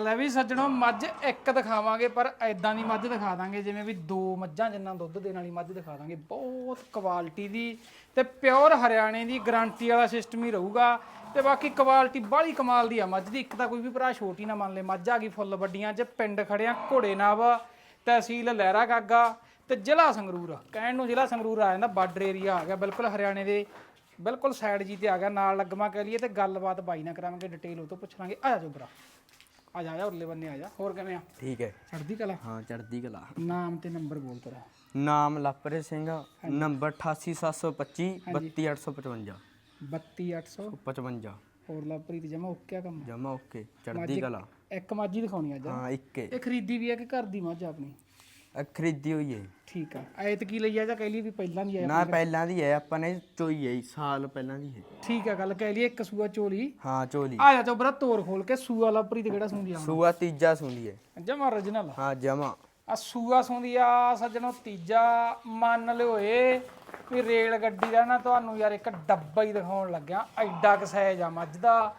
ਲੈ ਵੀ ਸੱਜਣੋ, ਮੱਝ ਇੱਕ ਦਿਖਾਵਾਂਗੇ, ਪਰ ਐਦਾਂ ਦੀ ਮੱਝ ਦਿਖਾ ਦਾਂਗੇ, ਜਿਵੇਂ ਵੀ ਦੋ ਮੱਝਾਂ ਜਿੰਨਾ ਦੁੱਧ ਦੇਣ ਵਾਲੀ ਮੱਝ ਦਿਖਾ ਦਾਂਗੇ। ਬਹੁਤ ਕੁਆਲਿਟੀ ਦੀ ਤੇ ਪਿਓਰ ਹਰਿਆਣੇ ਦੀ ਗਾਰੰਟੀ ਵਾਲਾ ਸਿਸਟਮ ਹੀ ਰਹੂਗਾ। ਤੇ ਬਾਕੀ ਕੁਆਲਿਟੀ ਬਾਹਲੀ ਕਮਾਲ ਦੀ ਆ ਮੱਝ ਦੀ। ਇੱਕ ਤਾਂ ਕੋਈ ਵੀ ਭਰਾ ਛੋਟੀ ਨਾ ਮੰਨ ਲੇ, ਮੱਝ ਆ ਗਈ ਫੁੱਲ ਵੱਡੀਆਂ ਚ, ਪਿੰਡ ਖੜਿਆ ਘੋੜੇ ਨਾਵ, ਤਹਿਸੀਲ ਲਹਿਰਾ ਗਾਗਾ ਤੇ ਜ਼ਿਲ੍ਹਾ ਸੰਗਰੂਰ। ਕਹਿਣ ਨੂੰ ਜ਼ਿਲ੍ਹਾ ਸੰਗਰੂਰ ਆ ਜਾਂਦਾ, ਬਾਰਡਰ ਏਰੀਆ ਆ ਗਿਆ, ਬਿਲਕੁਲ ਹਰਿਆਣੇ ਦੇ, ਬਿਲਕੁਲ ਸਾਈਡ ਜੀ ਤੇ ਆ ਗਿਆ, ਨਾਲ ਲੱਗਮਾ ਕਹਿ ਲਈਏ ਤੇ ਗੱਲਬਾਤ ਬਾਈ ਨਾ ਕਰਾਵਾਂਗੇ ਡਿਟੇਲ ਉਹ ਤੋਂ ਪੁੱਛ ਲਾਂਗੇ। ਆ ਜਾ ਜੋਬਰਾ ਆ ਜਾ ਆ ਉਰਲੇ ਬੰਨੇ ਆ ਜਾ। ਹੋਰ ਕਿਵੇਂ ਆ? ਠੀਕ ਹੈ। ਚੜ੍ਹਦੀ ਕਲਾ? ਹਾਂ ਚੜ੍ਹਦੀ ਕਲਾ। ਨਾਮ ਤੇ ਨੰਬਰ ਬੋਲ ਤੇਰਾ। ਨਾਮ ਲਪਰੇ ਸਿੰਘ ਨੰਬਰ 88725 32855 32800 55 ਹੋਰ ਲਵਪ੍ਰੀਤ ਜਮਾ ਓਕੇ ਆ ਕੰਮ? ਜਮਾ ਓਕੇ ਚੜ੍ਹਦੀ ਕਲਾ। ਇੱਕ ਹੀ ਦਿਖਾਉਣੀ ਅੱਜ। ਹਾਂ ਇੱਕੇ ਇਹ ਖਰੀਦੀ ਵੀ ਹੈ ਕਿ ਘਰ ਦੀ ਮੱਝ ਆ ਆਪਣੀ? ਖਰੀਦੀ ਹੋਈ ਹੈ ਠੀਕ ਆ। ਐਤ ਕੀ ਲਈ ਆ ਜਾਂ ਕਹਿ ਲਈ ਵੀ ਪਹਿਲਾਂ ਦੀ ਆ ਨਾ ਪਹਿਲਾਂ ਦੀ ਹੈ ਆਪਾਂ ਨੇ ਚੋਈ ਹੈ ਜੀ, ਸਾਲ ਪਹਿਲਾਂ ਦੀ ਹੈ ਠੀਕ ਆ ਗੱਲ ਕਹਿ ਲਈ ਇੱਕ ਸੂਆ ਚੋਲੀ। ਹਾਂ ਚੋਲੀ। ਆ ਜਾ ਚੋਬਰਾ ਤੋਰ ਖੋਲ ਕੇ ਸੂਆ ਲਵਪ੍ਰੀਤ ਕਿਹੜਾ ਸੁਣਦੀ ਆ ਸੂਆ ਤੀਜਾ ਸੁੰਦੀ ਹੈ ਜਮਾ origignal ਹਾਂ ਜਮਾ। ਆ ਸੂਆ ਸੁਣਦੀ ਆ ਸੱਜਣੋ ਤੀਜਾ। ਮੰਨ ਲਿਓ ਏ ਵੀ ਰੇਲ ਗੱਡੀ ਦਾ ਨਾ ਤੁਹਾਨੂੰ ਯਾਰ ਇੱਕ ਡੱਬਾ ਹੀ ਦਿਖਾਉਣ ਲੱਗਿਆ ਐਡਾ ਕ ਸਾਈਜ਼ ਆ ਮੱਝ ਦਾ।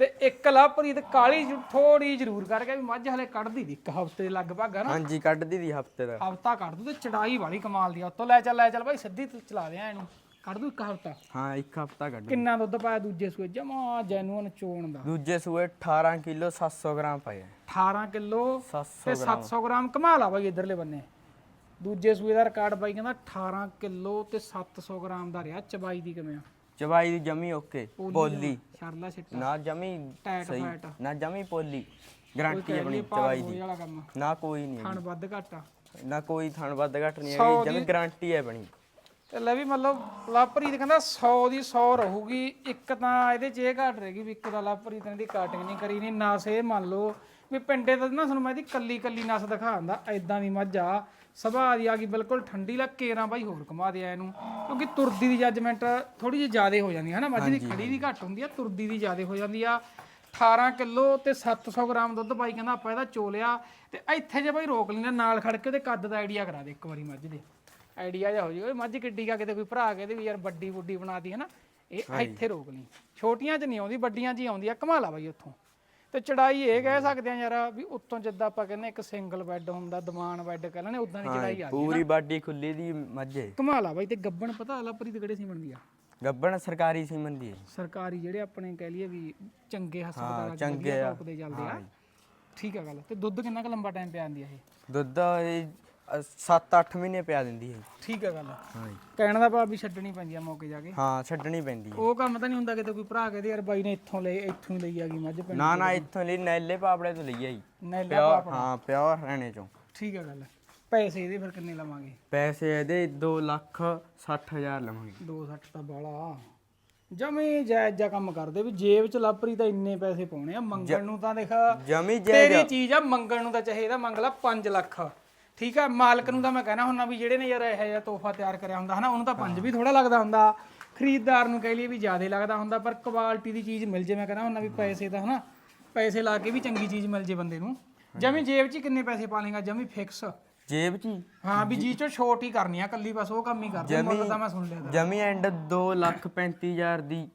ਤੇ ਇੱਕ ਲਵਪ੍ਰੀਤ ਕਾਲੀ ਥੋੜੀ ਜ਼ਰੂਰ ਕਰਕੇ ਵੀ ਮੱਝ ਹਲੇ ਕੱਢਦੀ ਦੀ ਇੱਕ ਹਫ਼ਤੇ ਲਗਭਗ ਹਨਾ? ਹਾਂਜੀ ਕੱਢਦੀ ਦੀ ਹਫ਼ਤੇ ਦਾ। ਹਫ਼ਤਾ ਕੱਢ ਦੂ ਤੇ ਚੜਾਈ ਵਾਲੀ ਕਮਾਲ ਦੀ ਆ। ਉੱਤੋਂ ਲੈ ਚੱਲ ਲੈ ਚੱਲ ਭਾਈ ਸਿੱਧੀ ਤੂੰ ਚਲਾ ਦੇ ਇਹਨੂੰ। ਕੱਢ ਦੂ ਇੱਕ ਹਫ਼ਤਾ? ਹਾਂ ਇੱਕ ਹਫਤਾ ਕੱਢ ਕਿੰਨਾ ਦੁੱਧ ਪਾਇਆ ਦੂਜੇ ਸੂਏ? ਜਮਾ ਜੈਨੂਅਨ ਚੋਣ ਦਾ। ਦੂਜੇ ਸੂਏ 18 ਕਿਲੋ 700 ਗ੍ਰਾਮ ਪਏ 18 ਕਿਲੋ 700 ਤੇ 700 ਗ੍ਰਾਮ। ਕਮਾਲ ਆ ਬਾਈ ਇਧਰਲੇ ਬੰਨੇ। ਦੂਜੇ ਸੂਏ ਦਾ ਰਿਕਾਰਡ ਬਾਈ ਕਹਿੰਦਾ 18 ਕਿਲੋ ਤੇ 700 ਗ੍ਰਾਮ ਦਾ ਰਿਹਾ ਚਬਾਈ ਦੀ ਕਿਵੇਂ ਆ? ਚਵਾਈ ਦੀ ਜਮੀ ਓਕੇ ਪੋਲੀ ਸ਼ਰਲਾ ਛਿੱਟਾ ਨਾ ਜਮੀ ਟੈਟ ਸਹੀ ਫੈਟ ਨਾ ਜਮੀ ਪੋਲੀ ਗਾਰੰਟੀ ਆਪਣੀ ਚਵਾਈ ਦੀ। ਵਾਲਾ ਕੰਮ। ਨਾ ਕੋਈ ਨਹੀਂ ਖਾਣ ਵੱਧ ਘੱਟ ਨਾ ਕੋਈ ਥਣ ਵੱਧ ਘਟ ਨਹੀਂ ਹੈਗੀ ਜਮੀ ਗਾਰੰਟੀ ਹੈ ਬਣੀ ਤੇ ਲੈ ਵੀ ਮਤਲਬ ਲਾਪਰੀਤ ਕਹਿੰਦਾ 100 ਦੀ 100 ਰਹੂਗੀ ਇੱਕ ਤਾਂ ਇਹਦੇ 'ਚ ਇਹ ਘਟ ਰਹੇਗੀ ਵੀ ਇੱਕ ਦਾ ਲਾਪਰੀਤ ਨੇ ਦੀ ਕਾਟਿੰਗ ਨਹੀਂ ਕਰੀ ਨਹੀਂ ਨਸ ਇਹ ਮੰਨ ਲਓ। ਵੀ ਪਿੰਡੇ ਦਾ ਨਾ ਤੁਹਾਨੂੰ ਮੈਂ ਇਹਦੀ ਕੱਲੀ ਕੱਲੀ ਨਸ ਦਿਖਾਉਂਦਾ ਐਦਾਂ ਦੀ ਮੱਝ ਆ। ਸੁਭਾਅ ਦੀ ਆ ਗਈ ਬਿਲਕੁਲ ਠੰਡੀ ਲਾ ਕੇਰਾਂ ਬਾਈ ਹੋਰ ਘੁਮਾ ਦੇ ਆ ਇਹਨੂੰ। ਕਿਉਂਕਿ ਤੁਰਦੀ ਦੀ ਜੱਜਮੈਂਟ ਥੋੜੀ ਜਿਹੀ ਜ਼ਿਆਦੇ ਹੋ ਜਾਂਦੀ ਹੈ ਨਾ ਮੱਝ ਦੀ ਖੜੀ ਦੀ ਘੱਟ ਹੁੰਦੀ ਆ ਤੁਰਦੀ ਦੀ ਜ਼ਿਆਦੇ ਹੋ ਜਾਂਦੀ ਆ। 18 ਕਿਲੋ ਤੇ 700 ਗ੍ਰਾਮ ਦੁੱਧ ਬਾਈ ਕਹਿੰਦਾ ਆਪਾਂ ਇਹਦਾ ਚੋਲਿਆ। ਤੇ ਇੱਥੇ ਜੇ ਬਾਈ ਰੋਕ ਲੈਣਾ ਨਾਲ ਖੜ ਕੇ ਉਹਦੇ ਕੱਦ ਦਾ ਆਈਡੀਆ ਕਰਾ ਦੇ ਇੱਕ ਵਾਰੀ ਮੱਝ ਦੇ ਆਈਡੀਆ ਜਾ ਹੋ ਜਾਊਗਾ ਵੀ ਮੱਝ ਕਿੱਡੀ ਕਾ ਕਿਤੇ ਕੋਈ ਭਰਾ ਕਹਿੰਦੇ ਵੀ ਯਾਰ ਵੱਡੀ ਬੁੱਡੀ ਬਣਾਦੀ ਹੈ ਨਾ ਇਹ ਇੱਥੇ ਰੋਕ ਲਈ। ਛੋਟੀਆਂ 'ਚ ਨਹੀਂ ਆਉਂਦੀ ਵੱਡੀਆਂ 'ਚ ਹੀ ਆਉਂਦੀ ਆ। ਕਮਾਲਾ ਬਾਈ ਉੱਥੋਂ। ਤੇ ਚੜਾਈ ਇਹ ਕਹਿ ਸਕਦੇ ਆ ਯਾਰ ਵੀ ਉੱਤੋਂ ਜਿੱਦਾਂ ਆਪਾਂ ਕਹਿੰਦੇ ਇੱਕ ਸਿੰਗਲ ਬੈੱਡ ਹੁੰਦਾ ਦੀਵਾਨ ਬੈੱਡ ਕਹਿ ਲੈਣੇ ਉਦਾਂ ਦੀ ਚੜਾਈ ਆ ਪੂਰੀ ਬਾਡੀ ਖੁੱਲੀ ਦੀ ਮੱਝੇ ਕਮਾਲਾ ਬਾਈ ਤੇ ਗੱਬਣ ਪਤਾ ਲਾਪਰੀ ਤੇ ਕਿਹੜੇ ਸੀਮਣ ਦੀ ਆ। ਗੱਬਣ ਸਰਕਾਰੀ ਸੀਮਨ ਦੀ ਹੈ ਸਰਕਾਰੀ ਜਿਹੜੇ ਆਪਣੇ ਕਹਿ ਲਈਏ ਵੀ ਚੰਗੇ ਹਸਪਤਾਲਾਂ ਚੰਗੇ ਆ। ਦੇ ਚੱਲਦੇ ਆ। ਠੀਕ ਆ ਗੱਲ ਤੇ ਦੁੱਧ ਕਿੰਨਾ ਕੁ ਲੰਬਾ ਟਾਈਮ ਪਿਆ ਆਂਦੀ ਆ ਇਹ? ਦੁੱਧ ਇਹ 7-8 ਮਹੀਨੇ ਪਿਆ ਦਿੰਦੀ ਹੈ ਠੀਕ ਆ ਗੱਲ। ਹਾਂ ਕਹਿਣ ਦਾ ਭਾਵ ਵੀ ਛੱਡਣੀ ਪੈਂਦੀ ਆ ਮੌਕੇ ਜਾ ਕੇ। ਹਾਂ ਛੱਡਣੀ ਪੈਂਦੀ ਹੈ। ਉਹ ਕੰਮ ਤਾਂ ਨਹੀਂ ਹੁੰਦਾ ਕਿਤੇ ਕੋਈ ਭਰਾ ਕਹਦੇ ਯਾਰ ਬਾਈ ਨੇ ਇੱਥੋਂ ਲਈ ਇੱਥੋਂ ਹੀ ਲਈ ਆ ਗਈ ਮੱਝ ਪਿੰਡ ਨਾ ਨਾ ਇੱਥੋਂ ਲਈ ਨੈਲੇ ਪਾਪੜੇ ਤੋਂ ਲਈ ਆਈ ਨੈਲਾ ਪਿਓਰ ਹਾਂ ਪਿਓਰ ਹਰਿਆਣੇ ਚੋਂ। ਠੀਕ ਆ ਗੱਲ। ਪੈਸੇ ਇਹਦੇ ਫਿਰ ਕਿੰਨੇ ਲਵਾਂਗੇ? ਪੈਸੇ ਇਹਦੇ 2 ਲੱਖ 60 ਹਜ਼ਾਰ ਲਵਾਂਗੇ। 260 ਤਾਂ ਬਾਲਾ। ਜਮੇ ਜਾਇਜ਼ ਜਾ ਕੰਮ ਕਰਦੇ ਵੀ ਜੇਬ ਚ ਲਾਪਰੀ ਤਾਂ ਇੰਨੇ ਪੈਸੇ ਪਾਉਣੇ ਆ ਮੰਗਣ ਨੂੰ ਤਾਂ ਦੇਖ ਜਮੀ ਜੇ ਤੇਰੀ ਚੀਜ਼ ਆ ਮੰਗਣ ਨੂੰ ਤਾਂ ਚਾਹੀਦਾ ਮੰਗ ਲਾ 5 ਲੱਖ। ਠੀਕ ਆ ਮਾਲਕ ਨੂੰ ਤਾਂ ਮੈਂ ਕਹਿਣਾ ਹੁੰਦਾ ਵੀ ਜਿਹੜੇ ਨੇ ਯਾਰ ਇਹੋ ਜਿਹਾ ਤੋਹਫਾ ਤਿਆਰ ਕਰਿਆ ਹੁੰਦਾ ਹਨਾ ਉਹਨੂੰ ਤਾਂ 5 ਵੀ ਥੋੜਾ ਲੱਗਦਾ ਹੁੰਦਾ। ਖਰੀਦਦਾਰ ਨੂੰ ਕਹਿ ਲਈਏ ਵੀ ਜ਼ਿਆਦਾ ਲੱਗਦਾ ਹੁੰਦਾ ਪਰ ਕੁਆਲਿਟੀ ਦੀ ਚੀਜ਼ ਮਿਲ ਜੇ ਮੈਂ ਕਹਿੰਦਾ ਹੁੰਦਾ ਵੀ ਪੈਸੇ ਤਾਂ ਹਨਾ ਪੈਸੇ ਲਾ ਕੇ ਵੀ ਚੰਗੀ ਚੀਜ਼ ਮਿਲ ਜੇ ਬੰਦੇ ਨੂੰ। ਜਮੀ ਜੇਬ 'ਚ ਹੀ ਕਿੰਨੇ ਪੈਸੇ ਪਾ ਲੇਗਾ ਜਮੀ ਫਿਕਸ ਜੇਬ 'ਚ ਹੀ? ਹਾਂ ਵੀ ਜੀ ਚੋਂ ਛੋਟ ਹੀ ਕਰਨੀ ਆ ਕੱਲੀ ਬਸ ਉਹ ਕੰਮ ਹੀ ਕਰਦੇ ਮੁੱਲ ਤਾਂ ਮੈਂ ਸੁਣ ਲਿਆ ਜਮੀ ਐਂਡ 2 ਲੱਖ 35 ਹਜ਼ਾਰ ਦੀ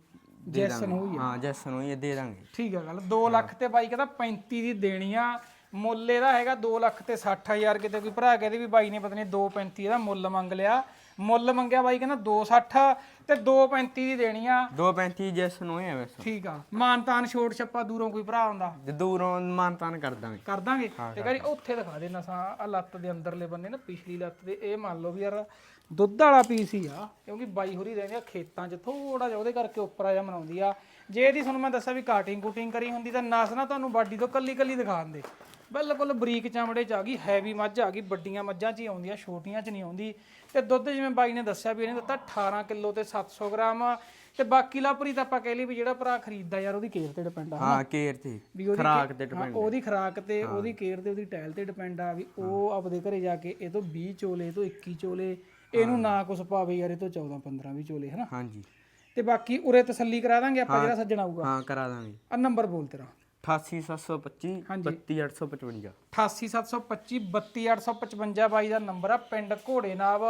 ਦੇ ਜੈਸਨ ਹੋਈ ਹਾਂ ਜੈਸਨ ਹੋਈ ਹੈ, ਦੇ ਦਾਂਗੇ। ਠੀਕ ਆ ਗੱਲ 2 ਲੱਖ ਤੇ ਬਾਈ ਕਹਿੰਦਾ 35 ਦੀ ਦੇਣੀ ਆ ਮੁੱਲ ਇਹਦਾ ਹੈਗਾ 2 ਲੱਖ ਤੇ 60000 ਕਿਤੇ ਕੋਈ ਭਰਾ ਕਹਦੇ ਵੀ ਬਾਈ ਨੇ ਪਤਾ ਨਹੀਂ 235 ਇਹਦਾ ਮੁੱਲ ਮੰਗ ਲਿਆ। ਮੁੱਲ ਮੰਗਿਆ ਬਾਈ ਕਹਿੰਦਾ 260 ਤੇ 235 ਦੀ ਦੇਣੀ ਆ। 235 ਜੈਸਨ ਹੋਏ ਆ ਵੈਸੇ ਠੀਕ ਆ। ਮਾਨਤਾਨ ਛੋਟ ਛੱਪਾ ਦੂਰੋਂ ਕੋਈ ਭਰਾ ਆਉਂਦਾ? ਤੇ ਦੂਰੋਂ ਮਾਨਤਾਨ ਕਰ ਦਾਂਗੇ। ਕਰ ਦਾਂਗੇ? ਤੇ ਕਹਿੰਦੀ ਉੱਥੇ ਦਿਖਾ ਦੇ ਨਸਾਂ ਆ ਲੱਤ ਦੇ ਅੰਦਰਲੇ ਬੰਨੇ ਨਾ ਪਿਛਲੀ ਲੱਤ ਦੇ ਇਹ ਮੰਨ ਲਓ ਵੀ ਯਾਰ ਦੁੱਧ ਵਾਲਾ ਪੀਸ ਹੀ ਆ ਕਿਉਂਕਿ ਬਾਈ ਹੋਰੀ ਰਹਿੰਦੇ ਆ ਖੇਤਾਂ 'ਚ ਥੋੜਾ ਜਿਹਾ ਉਹਦੇ ਕਰਕੇ ਉੱਪਰ ਆ ਜਾ ਮਨਾਉਂਦੀ ਆ। ਜੇ ਇਹਦੀ ਤੁਹਾਨੂੰ ਮੈਂ ਦੱਸਿਆ ਵੀ ਕਾਟਿੰਗ ਕੁਟਿੰਗ ਕਰੀ ਹੁੰਦੀ ਤਾਂ ਨਸ ਨਾ ਤੁਹਾਨੂੰ ਬਾਡੀ ਤੋਂ ਕੱਲੀ ਕੱਲੀ ਦਿਖਾ ਦਿੰਦੇ ਬਿਲਕੁਲ ਬਰੀਕ ਚਮੜੇ 'ਚ ਆ ਗਈ ਹੈਵੀ ਮੱਝ ਆ ਗਈ ਵੱਡੀਆਂ ਮੱਝਾਂ 'ਚ ਹੀ ਆਉਂਦੀਆਂ ਛੋਟੀਆਂ 'ਚ ਨਹੀਂ ਆਉਂਦੀ। ਤੇ ਦੁੱਧ ਜਿਵੇਂ ਬਾਈ ਨੇ ਦੱਸਿਆ ਵੀ ਇਹਨੇ ਦਿੱਤਾ 18 ਕਿਲੋ ਤੇ 700 ਗ੍ਰਾਮ। ਤੇ ਬਾਕੀ ਲਾਪਰੀ ਤਾਂ ਆਪਾਂ ਕਹਿ ਲਈ ਵੀ ਜਿਹੜਾ ਭਰਾ ਖਰੀਦਦਾ ਯਾਰ ਉਹਦੀ ਕੇਅਰ ਤੇ ਡਿਪੈਂਡ ਆ ਹਾਂ ਕੇਰ ਤੇ ਖਰਾਕ ਤੇ ਹਾਂ, ਉਹਦੀ ਖਰਾਕ ਤੇ ਉਹਦੀ ਕੇਅਰ ਤੇ ਉਹਦੀ ਟਾਇਲ ਤੇ ਡਿਪੈਂਡ ਆ ਵੀ ਉਹ ਆਪਦੇ ਘਰੇ ਜਾ ਕੇ ਇਹ ਤੋਂ 20 ਚੋਲੇ ਇਹ ਤੋਂ 21 ਚੋਲੇ ਇਹਨੂੰ ਨਾ ਕੁਛ ਪਾਵੇ ਯਾਰ ਇਹ ਤੋਂ 14 15 ਵੀ ਚੋਲੇ ਹਨਾ? ਹਾਂਜੀ। ਤੇ ਬਾਕੀ ਉਰੇ ਤਸੱਲੀ ਕਰਾ ਦਾਂਗੇ ਆਪਾਂ ਜਿਹੜਾ ਸੱਜਣ ਆਊਗਾ। ਹਾਂ ਕਰਾ ਦਾਂਗੇ। ਆ ਨੰਬਰ ਬੋਲ ਤੇਰਾ। 88725 32855 88725 32855 ਬਾਈ ਦਾ ਨੰਬਰ ਆ ਪਿੰਡ ਘੋੜੇ ਨਾਬ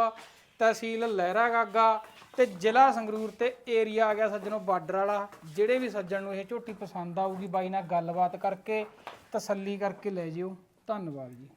ਤਹਿਸੀਲ ਲਹਿਰਾ ਗਾਗਾ ਤੇ ਜ਼ਿਲ੍ਹਾ ਸੰਗਰੂਰ ਤੇ ਏਰੀਆ ਆ ਗਿਆ ਸੱਜਣੋ ਬਾਰਡਰ ਵਾਲਾ। ਜਿਹੜੇ ਵੀ ਸੱਜਣ ਨੂੰ ਇਹ ਝੋਟੀ ਪਸੰਦ ਆਊਗੀ ਬਾਈ ਨਾਲ ਗੱਲਬਾਤ ਕਰਕੇ ਤਸੱਲੀ ਕਰਕੇ ਲੈ ਜਿਓ। ਧੰਨਵਾਦ ਜੀ।